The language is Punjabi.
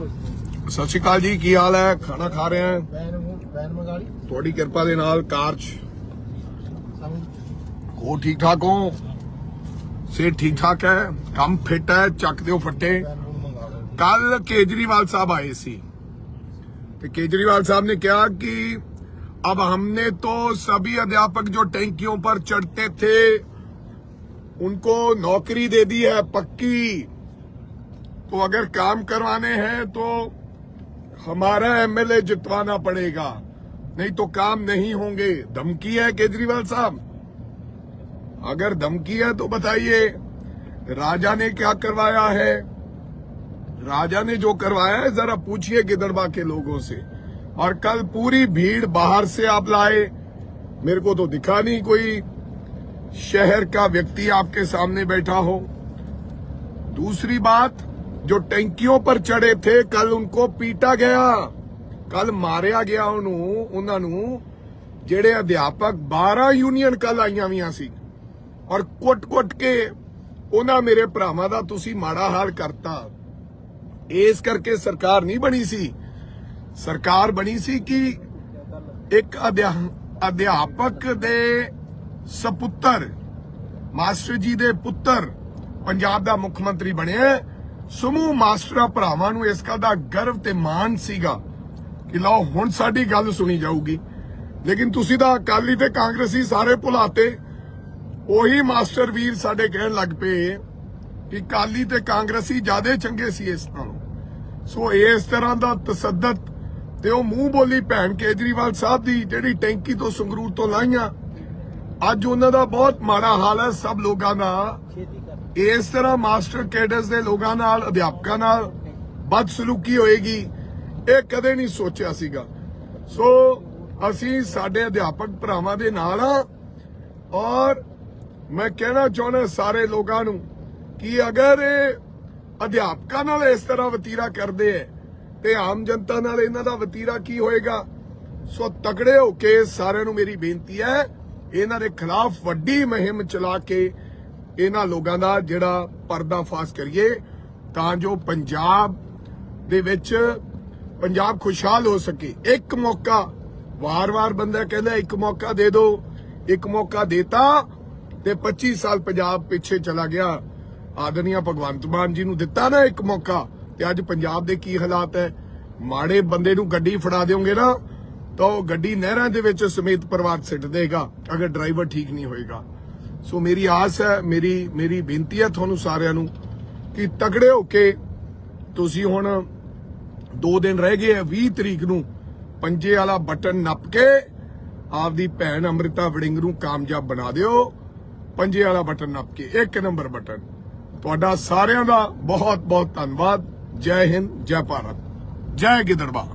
ਸਤਿ ਸ਼੍ਰੀ ਅਕਾਲ ਜੀ ਕੀ ਹਾਲ ਹੈ ਖਾਣਾ ਖਾ ਰਹੇ ਆ ਵੈਨ ਵੈਨ ਮੰਗਾ ਲਈ ਤੁਹਾਡੀ ਕਿਰਪਾ ਦੇ ਨਾਲ ਕਾਰ ਚ ਸਾਨੂੰ ਹੋ ਠੀਕ ਠਾਕ ਹੋ ਸੇ ਠੀਕ ਠਾਕ ਹੈ ਕੰਮ ਫਿੱਟ ਹੈ ਚੱਕ ਦਿਓ ਫੱਟੇ ਵੈਨ ਨੂੰ ਮੰਗਾ ਲਓ ਕੱਲ केजरीवाल साहब आए सी तो केजरीवाल साहब ने कहा कि अब हमने तो सभी अध्यापक जो टैंकियों पर चढ़ते थे उनको नौकरी दे दी है पक्की तो अगर काम करवाने हैं तो हमारा एमएलए जितवाना पड़ेगा। नहीं तो काम नहीं होंगे। धमकी है केजरीवाल साहब। अगर धमकी है तो बताइए, राजा ने क्या करवाया है? राजा ने जो करवाया है, जरा पूछिए गिदड़बा के लोगों से। और कल पूरी भीड़ बाहर से आप लाए। मेरे को तो दिखा नहीं कोई शहर का व्यक्ति आपके सामने बैठा हो। दूसरी बात जो टैंकियों पर चढ़े थे कल उनको पीटा गया ਕੱਲ ਮਾਰਿਆ ਗਿਆ ਉਹਨੂੰ ਉਹਨਾਂ ਨੂੰ ਜਿਹੜੇ ਅਧਿਆਪਕ 12 ਯੂਨੀਅਨ ਕੱਲ ਆਈਆਂ ਵੀਆਂ ਸੀ ਔਰ ਕੁੱਟ-ਕੁੱਟ ਕੇ ਉਹਨਾਂ ਮੇਰੇ ਭਰਾਵਾਂ ਦਾ ਤੁਸੀਂ ਮਾੜਾ ਹਾਲ ਕਰਤਾ ਇਸ ਕਰਕੇ ਸਰਕਾਰ ਨਹੀਂ ਬਣੀ ਸੀ ਸਰਕਾਰ ਬਣੀ ਸੀ ਕਿ ਇੱਕ ਅਧਿਆ- ਅਧਿਆਪਕ ਦੇ ਸਪੁੱਤਰ ਮਾਸਟਰ ਜੀ ਦੇ ਪੁੱਤਰ ਪੰਜਾਬ ਦਾ ਮੁੱਖ ਮੰਤਰੀ ਬਣਿਆ ਸਮੂਹ ਮਾਸਟਰਾਂ ਭਰਾਵਾਂ ਨੂੰ ਇਸ ਗੱਲ ਦਾ ਗਰਵ ਤੇ ਮਾਣ ਸੀਗਾ ਕਿ ਲਓ ਹੁਣ ਸਾਡੀ ਗੱਲ ਸੁਣੀ ਜਾਊਗੀ। ਲੇਕਿਨ ਤੁਸੀਂ ਤਾਂ ਅਕਾਲੀ ਤੇ ਕਾਂਗਰਸੀ ਸਾਰੇ ਭੁਲਾਤੇ। ਉਹੀ ਮਾਸਟਰ ਵੀਰ ਸਾਡੇ ਕਹਿਣ ਲੱਗ ਪਏ ਕਿ ਕਾਲੀ ਤੇ ਕਾਂਗਰਸੀ ਜਿਆਦੇ ਚੰਗੇ ਸੀ ਇਸ ਨਾਲੋਂ। ਸੋ ਇਸ ਤਰ੍ਹਾਂ ਦਾ ਤਸੱਦਦ ਤੇ ਉਹ ਮੂੰਹ ਬੋਲੀ ਭੈਣ ਕੇਜਰੀਵਾਲ ਸਾਹਿਬ ਦੀ ਜਿਹੜੀ ਟੈਂਕੀ ਤੋਂ ਸੰਗਰੂਰ ਤੋਂ ਲਾਈਆਂ, ਅੱਜ ਉਹਨਾਂ ਦਾ ਬਹੁਤ ਮਾੜਾ ਹਾਲ ਹੈ ਸਭ ਲੋਕਾਂ ਦਾ। ਇਸ ਤਰ੍ਹਾਂ ਮਾਸਟਰ ਕੈਡਰਸ ਦੇ ਲੋਕਾਂ ਨਾਲ, ਅਧਿਆਪਕਾਂ ਨਾਲ ਬਦਸਲੂਕੀ ਹੋਏਗੀ, ਇਹ ਕਦੇ ਨਹੀਂ ਸੋਚਿਆ ਸੀਗਾ। ਸੋ ਅਸੀਂ ਸਾਡੇ ਅਧਿਆਪਕ ਭਰਾਵਾਂ ਦੇ ਨਾਲ ਆ ਔਰ ਮੈਂ ਕਹਿਣਾ ਚਾਹੁੰਦਾ ਸਾਰੇ ਲੋਕਾਂ ਨੂੰ ਕਿ ਅਗਰ ਇਹ ਅਧਿਆਪਕਾਂ ਨਾਲ ਇਸ ਤਰ੍ਹਾਂ ਵਤੀਰਾ ਕਰਦੇ ਐ ਤੇ ਆਮ ਜਨਤਾ ਨਾਲ ਇਹਨਾਂ ਦਾ ਵਤੀਰਾ ਕੀ ਹੋਏਗਾ? ਸੋ ਤਕੜੇ ਹੋ ਕੇ ਸਾਰਿਆਂ ਨੂੰ ਮੇਰੀ ਬੇਨਤੀ ਹੈ, ਇਹਨਾਂ ਦੇ ਖਿਲਾਫ ਵੱਡੀ ਮੁਹਿੰਮ ਚਲਾ ਕੇ ਇਹਨਾਂ ਲੋਕਾਂ ਦਾ ਜਿਹੜਾ ਪਰਦਾਫਾਸ਼ ਕਰੀਏ, ਤਾਂ ਜੋ ਪੰਜਾਬ ਦੇ ਵਿੱਚ ਪੰਜਾਬ ਖੁਸ਼ਹਾਲ ਹੋ ਸਕੇ। ਇੱਕ ਮੌਕਾ, ਵਾਰ-ਵਾਰ ਬੰਦਾ ਕਹਿੰਦਾ, ਇੱਕ ਮੌਕਾ ਦੇ ਦਿਓ ਇੱਕ ਮੌਕਾ ਦੇਤਾ ਤੇ 25 ਸਾਲ ਪੰਜਾਬ ਪਿੱਛੇ ਚਲਾ ਗਿਆ। ਆਦਰਨੀਆ ਭਗਵੰਤ ਮਾਨ ਜੀ ਨੂੰ ਦਿੱਤਾ ਨਾ ਇੱਕ ਮੌਕਾ ਤੇ ਅੱਜ ਪੰਜਾਬ ਦੇ ਕੀ ਹਾਲਾਤ ਹੈ? ਮਾੜੇ ਬੰਦੇ ਨੂੰ ਗੱਡੀ ਫੜਾ ਦਿਓਗੇ ਨਾ, ਤਾਂ ਉਹ ਗੱਡੀ ਨਹਿਰਾਂ ਦੇ ਵਿੱਚ ਸਮੇਤ ਪਰਿਵਾਰ ਸਿੱਟ ਦੇਗਾ, ਅਗਰ ਡਰਾਈਵਰ ਠੀਕ ਨਹੀਂ ਹੋਏਗਾ। ਸੋ ਮੇਰੀ ਆਸ ਹੈ, ਮੇਰੀ ਮੇਰੀ ਬੇਨਤੀ ਹੈ ਤੁਹਾਨੂੰ ਸਾਰਿਆਂ ਨੂੰ ਕਿ ਤਗੜੇ ਹੋ ਕੇ ਤੁਸੀਂ ਹੁਣ ਦੋ ਦਿਨ ਰਹਿ ਗਏ ਆ 20 ਤਰੀਕ ਨੂੰ ਪੰਜੇ ਵਾਲਾ ਬਟਨ ਨੱਪ ਕੇ ਆਪਦੀ ਭੈਣ ਅੰਮ੍ਰਿਤਾ ਵੜਿੰਗ ਨੂੰ ਕਾਮਯਾਬ ਬਣਾ ਦਿਓ। ਪੰਜੇ ਵਾਲਾ ਬਟਨ ਨੱਪ ਕੇ, ਇੱਕ ਨੰਬਰ ਬਟਨ। ਤੁਹਾਡਾ ਸਾਰਿਆਂ ਦਾ ਬਹੁਤ ਬਹੁਤ ਧੰਨਵਾਦ। ਜੈ ਹਿੰਦ, ਜੈ ਭਾਰਤ। ਜੈ ਗਿੱਦੜਵਾ